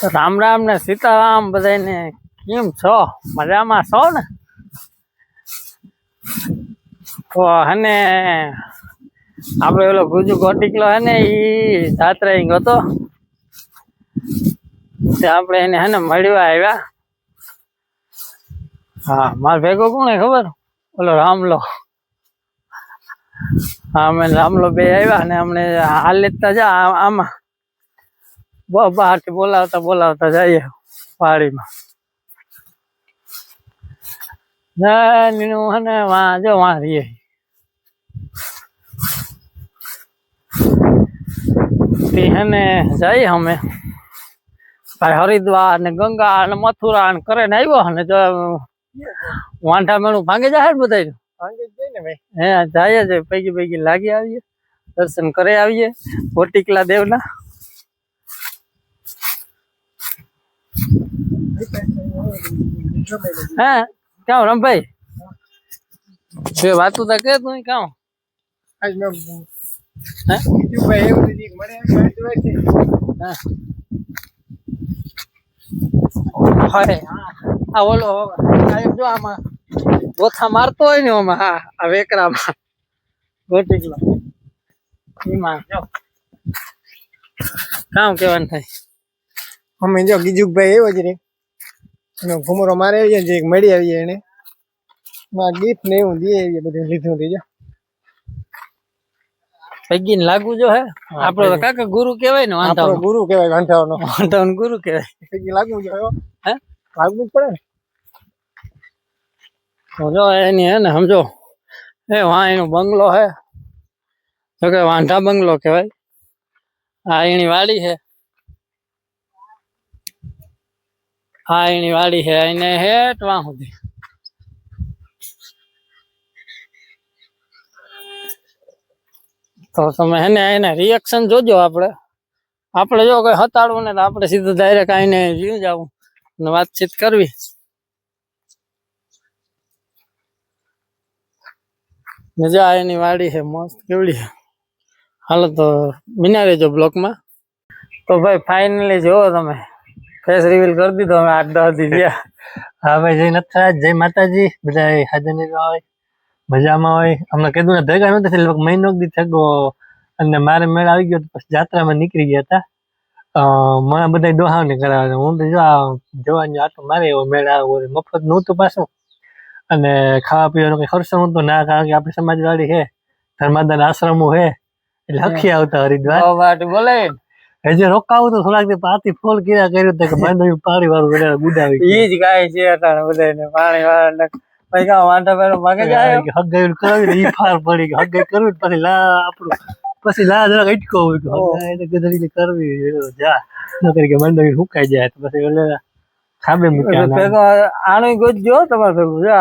રામ રામ ને સીતારામ બધાને કેમ છો? મજામાં છો ને? તો હને આપણે ઓલો ગુજુ ગોટીકલો હે ને એ ઈ ગયો આપણે એને હે ને મળવા આવ્યા. હા, મારે ભેગો કોણ ખબર? ઓલો રામલો. હા, અમે રામલો બે આવ્યા ને અમને હાલ લેતા જા આમાં. બહારથી બોલાવતા બોલાવતા જઈએ વાડીમાં. ના નીનું હે ને વાં જો વાં રહીએ તે હે ને જઈએ અમે. ભાઈ હરિદ્વાર ને ગંગા ને મથુરા ને કરે ને આવ્યો ને જો વાંઠા મેળું ભાંગી જાય ને બધા ભાંગી જ જાય ને ભાઈ. હે જાય છે પૈકી પૈકી લાગી આવીએ. દર્શન કરી આવીએ. કોટિકલા દેવના. હે ક્યાં રમભાઈ? જે વાતું તો કે તું ક્યાં આજ મે હે? તું ભાઈ એવું દીક મને લાગતું હોય છે. હા. હોય આ ઓલો સાહેબ જો આમાં ગોથા મારતો હોય ને આમાં હા આ વેકરામાં. ગોટીકલો એમાં. જો. કામ કેવાનું થાય? અમે જો ગીજુકભાઈ એવો જ રે. ઘુમરો મારે આવીએ જે મળી આવીએ એને. માં ગીત ને એવું દઈએ આવીએ બધું લીધું થઈ જાય પૈગીને લાગુ જો હે. આપણો તો કાકા ગુરુ કહેવાય ને આપણો વાંધો ગુરુ કહેવાય વાંધાવનો વાંધો ગુરુ કહેવાય. પૈકી લાગુ જો હે. લાગવું જ પડે ને. જો એની હે ને સમજો. એ વાં એનો બંગલો હે. જો કે વાંધા બંગલો કહેવાય. આ એની વાડી છે આ એની વાડી છે એને હેઠ વાં સુધી તો તમે હે ને એને રિએક્શન જોજો આપણે. આપણે જો કઈ હતાડવું ને તો આપણે સીધું ડાયરેક્ટ આવીને જીવ જવું અને વાતચીત કરવી. મજા એની વાડી છે, મસ્ત, કેવડી છે. હાલો તો બિના રહેજો બ્લોકમાં. તો ભાઈ ફાઇનલી જુઓ તમે. ફેસ રિવીલ કરી દીધો અમે આઠ દસ દી ગયા. હવે જય નથરાજ જય માતાજી. બધા હાજર હોય. મજામાં હોય. અમને કીધું ને ભેગા થયા, મહિનો દી થગો અને મારે મેળ આવી ગયો તો પછી જાત્રામાં નીકળી ગયા હતા. મને બધા ડોહાવને કરાવે. હું તો જો આટો મારે એવો મેળ આવ્યો. મફત નહોતું પાછું. અને ખાવા પીવાનો કઈ ખર્ચો નહોતો. ના કારણ કે આપણી સમાજવાડી છે. ધર્માદાન આશ્રમો છે. એટલે હખી આવતા હરિદ્વાર. બોલે. હજી રોકાવું તો થોડાક પાતી ફોલ કર્યા કર્યું તો કે માંડવી પાણી વાળું બધા ગુડાવી એ જ ગાય છે અટાણે બધાને પાણી વાળા પછી કા વાંઢા પેલો મગે જાય હગાઈ કરાવી ઈ ફાર પડી ગઈ હગાઈ કરવી પછી લા આપણું પછી લા જરાક અટકો હોય એટલે ગધડી કરવી જા. નકર કે મંડળી સુકાઈ જાય તો પછી એટલે ખાબે મૂક્યા. ભેગો આણું ગોતજો તમારે ભેગું જો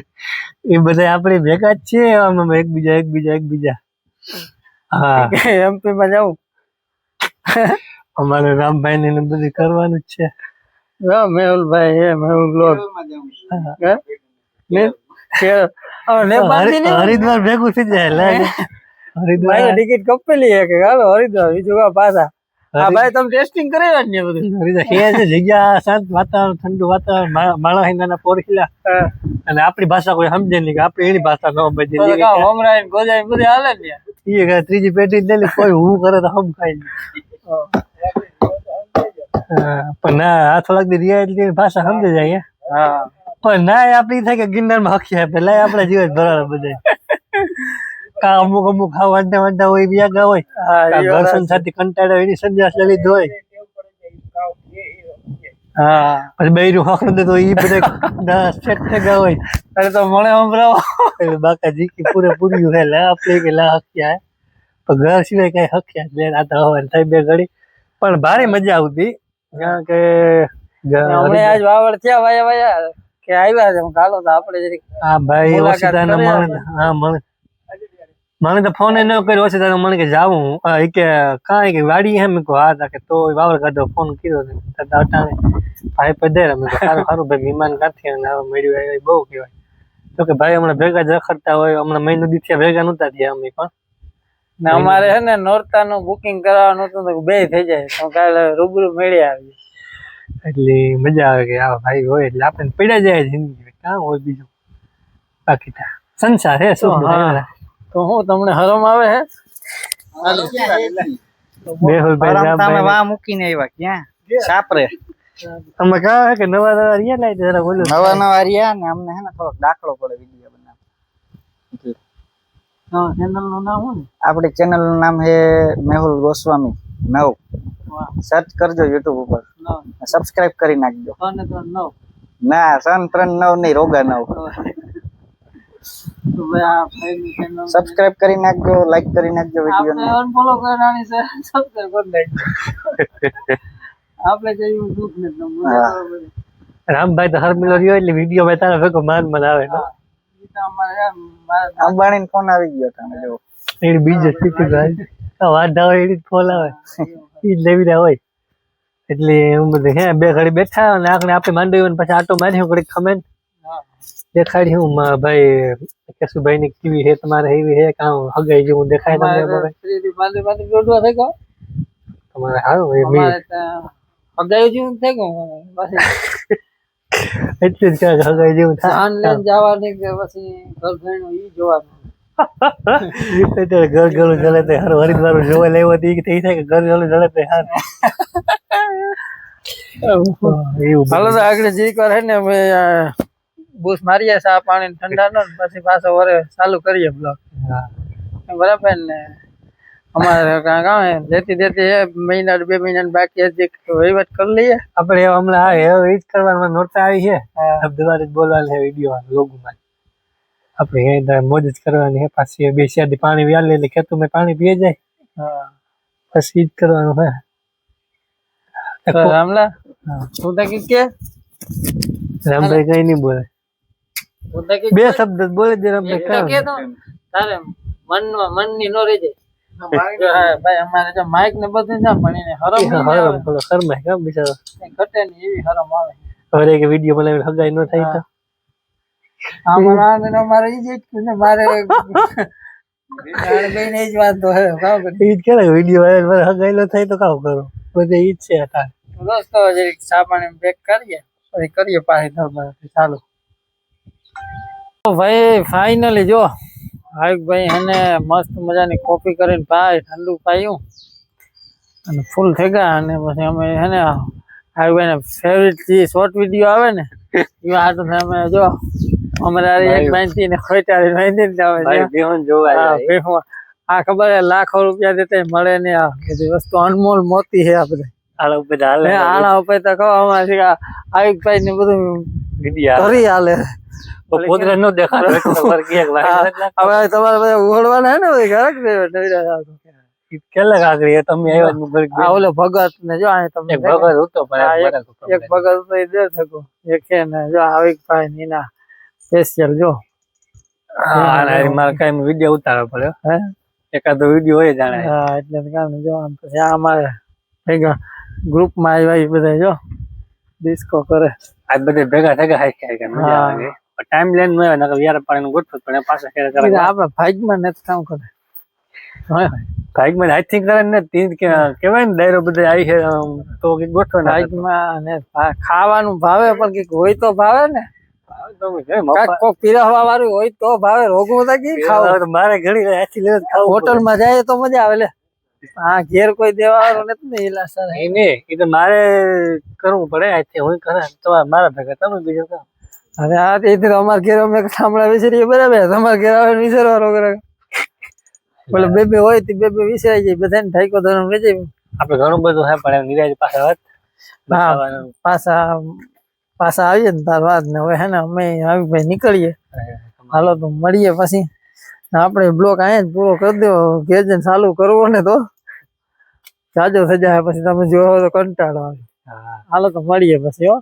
એ બધા આપણે ભેગા જ છે એકબીજા એકબીજા એકબીજા. હા. એમપી માં જાઉં. અમારે રામભાઈ ને બધું કરવાનું જ છે. મેહુલભાઈ હે મેહુલ લોક. કે- હરિદ્વાર ભેગું થઈ જાય હરિદ્વાર ટિકિટ કપેલી હે કે હાલો હરિદ્વાર બીજું કા પાછા? હા ભાઈ તમે ટેસ્ટિંગ કરાવ્યા ને બધું? હરિદ્વાર છે જગ્યા શાંત વાતાવરણ ઠંડુ વાતાવરણ માળા માણસ નાના પોરખીલા અને આપણી ભાષા કોઈ સમજે નહીં કે આપણે એની ભાષા ન સમજે કાં ગોજાઈ બધે હાલે ને. એ ત્રીજી પેટી જ લે કોઈ હું કરે તો હમ ખાઈ પણ ના આ થોડાક એની ભાષા સમજે જાય હા. પણ ના આપડી થાય કે ગિરનારમાં હખી આપે. લાય આપણા જીવન ભરાવે બધે. કા અમુક અમુક હા વાંધા વાંધા હોય બીજા ગા હોય. દર્શન સાથે ઈ ઘર વાત. સંસારથી કંટાળો હોય, એની સંન્યાસ લઈ લીધો હોય. હા. પછી બૈરું હખડું દે તો ઈ બધા સેટ થઈ ગયા હોય. અરે તો મને સંભળાવો બાકા જીકી પૂરેપૂરી હે લા આપણે કે લા ઘર સિવાય કઈ હખ્યા નહીં. આ તો થઈ બે ઘડી. પણ ભારે મજા આવતી. કારણ કે હમણાં આજ વાવડ થયા વાયા વાયા કે આવ્યા છે. કાલો તો આપણે જરીક હા ભાઈ ઓશિતાનો કરી હા મને મને તો ફોન ન કર્યો. ઓશિતાનો મને કે જાવું કે કાંઈ કે વાડી હે મેં કહું હા તા કે તો વાવર કાઢો ફોન કર્યો અટાણે ભાઈ પધેર અમે સારું સારું ભાઈ મહેમાન કાંથી અને આવા મળ્યું એ બહુ કહેવાય. તો કે ભાઈ હમણાં ભેગા જ રખડતા હોય. હમણાં મહિનો દી ભેગા નહોતા થયા અમે પણ. ને અમારે છે ને નોરતા નું બુકિંગ કરાવવાનું હતું તો બે થઈ જાય. તો કાલે રૂબરૂ મેળી આવી એટલે મજા આવે કે આ ભાઈ હોય એટલે આપણે પડ્યા જાય જિંદગી કાં હોય બીજું. બાકી તો. સંસાર હે શું તો હા. તો હું તમને હરમ આવે હે? મેહુલભાઈ તમે વા મૂકીને આવ્યા ક્યાં? સાપરે. તમે કહો કે નવા નવા રિયા લાઈ જરા બોલો. નવા નવા રહ્યા ને અમને હે ને થોડોક દાખલો પડે વીડિયો બનાવ ચેનલનું નામ શું આપણી ચેનલનું નામ છે મેહુલ ગોસ્વામી નવ. સર્ચ કરજો યુટ્યુબ ઉપર. સબસ્ક્રાઇબ કરી નાખજો. ના સન ત્રણ નવ નહીં રોગા નવ. સબસ્ક્રાઇબ કરી નાખજો લાઈક કરી નાખજો વીડિયો ને. અનફોલો કરવાની છે સબસ્ક્રાઇબ કરી નાખજો. આપણે કઈ દુઃખ હા. બરાબર. રામભાઈ તો હર મિલો રહ્યો એટલે વીડિયો મેં તારા ભેગો માન મન આવે અંબાણી ફોન આવી ગયો તમે જો એ બીજો ભાઈ. આ વાંધા હોય એની ફોન આવે. એ લેવી રહ્યા હોય. એટલે હું બધું હે બે ઘડી બેઠા અને આખને આપણે માંડવી અને પછી આટો માર્યો ઘડી ખમેન હા. દેખાડી હું ભાઈ કેશુભાઈ ની કેવી હે તમારે એવી હે કામ હગાઈ જેવું દેખાય તમને તમારે સારું એ હગાયું જેવું થઈ ગયું એટલું જ ક્યાંક હગાઈ જેવું થાય. લઈને જવાની કે પછી ઘર ભેણું ઈ જોવાનું. અત્યારે ઘર ઘરું જલે તે હારું જોવા લેવો તો ઈ થઈ થાય કે ઘર ગળું જલે તે હાર. હાલો તો આગળ જે કરે ને અમે બૂસ મારીએ ચા પાણી ઠંડા નો પછી પાછો વરે ચાલુ કરીએ બ્લોક હા. બરાબર ને? અમારે કાં કાં હે, જેથી જેથી હે મહિના બે મહિના ને બાકી હજી વહીવટ કરી લઈએ. આપણે હવે હમણાં હા હવે ઈ જ કરવાનું નોરતા આવી છે. અમદાવાદ જ બોલવાનું છે વીડિયો લોગોમાં. આપણે એ તો મોજ જ કરવાની છે પાછી બે શિયાળી પાણી વ્યાલે એટલે ખેતરમાં પાણી પીએ જાય. હા. પછી ઈ જ કરવાનું છે તો રામલા હા. તું તો કીધું કે? રામભાઈ કઈ નહીં બોલે. તું તો કીધું બે શબ્દ જ બોલે જ રામભાઈ એક તો કાંઈ કે તો તારે મનમાં મનની નો રહી જાય હા, ભાઈ અમારે માઇક ને બધું ના પણ એને હરમ હરમ થોડો બિચારો? ઘટે નહીં એવી હરમ આવે. હવે કે વીડિયો બનાવીને હગાઈ ન થાય તો? અમારા ઈ જ ને મારે બેયને ઈ જ વાંધો હે કામ ઈ જ કે વીડિયો હગાઈ ન થાય તો કામ કરો? બધે ઈ જ છે દોસ્તો જરીક પાણી પેક કરીએ પછી કરીએ પાછી ધરબાર ચાલુ. તો ભાઈ ફાઇનલી જો ભાઈ એને મસ્ત મજાની કોફી કરીને પાય ઠંડુ પાયું. અને ફૂલ થઈ ગયા અને પછી અમે એને ને ભાઈ ફેવરિટ જે શોર્ટ વીડિયો આવે ને એ તો અમે જો અમારે એક બાંધી ને ખોટાડી બાંધી ને ભાઈ જોવા ભેહું. આ ખબર લાખો રૂપિયા દેતે મળે ને આ બધી વસ્તુ અનમોલ મોતી છે આ બધા. આલા ઉપર હાલે હે, ઉપર તો કહો અમારે આયુષભાઈ ને બધું કરી હાલે. પોતરે ન હવે તમારે બધા ઉઘડવાના તમે આવ્યા આ ઓલો ભગત ને જો અહીં તમને ભગત હતો એક ભગત તો એ દે શકો એક છે ને જો આવિકભાઈ ને એના સ્પેશિયલ જો. હા અને મારે કઈ વીડિયો ઉતારવો પડ્યો. હે? એકાદો વીડિયો હોય જાણે હા એટલે કામ જો આમ આ અમારે ભેગા ગ્રુપમાં આવ્યા એ બધા જો. ડિસ્કો કરે. આ બધે ભેગા થયા હાઈ મજા. આવે. ટાઈમ લેન નો નકર યાર પાણી ગોઠવું પણ પાછા ખેર કરે આપડે ભાગમાં નથી કામ કરે. ભાઈ માં આઈ થિંક કરે ને તીન કે કેવાય ને ડાયરો બધે આવી છે તો કે ગોઠવે ને. ભાગમાં ને ખાવાનું ભાવે પણ કે હોય તો ભાવે ને. તો તો હોટલમાં જાય તો મજા આવે લે. હા ઘેર કોઈ દેવા નથી ને સર એ ને એ તો મારે કરવું પડે હું કરે તમારે મારા ભેગા તમે બીજું કામ. હવે આ તે તો અમારા ઘેર અમે સાંભળા વિચારીએ બરાબર તમારા ઘેર આવે વિચારવાનો કરે. બોલે બે બે હોય તો બે બે વિચારી જાય. બધાને ઠાઈકો ધોરણ વેચે આપણે ઘણું બધું હે પણ નિરાજ પાસે વાત. પાછા પાછા આવીએ ને તાર વાત ને હવે હે ને અમે આવી ભાઈ નીકળીએ હાલો તો મળીએ પછી. આપણે બ્લોક અહીંયા જ પૂરો કરી દો ઘેર જઈને ચાલુ કરવો ને તો જાજો થઈ જાય પછી તમે જોવો તો કંટાળો આવે. હા. હાલો તો મળીએ પછી હો.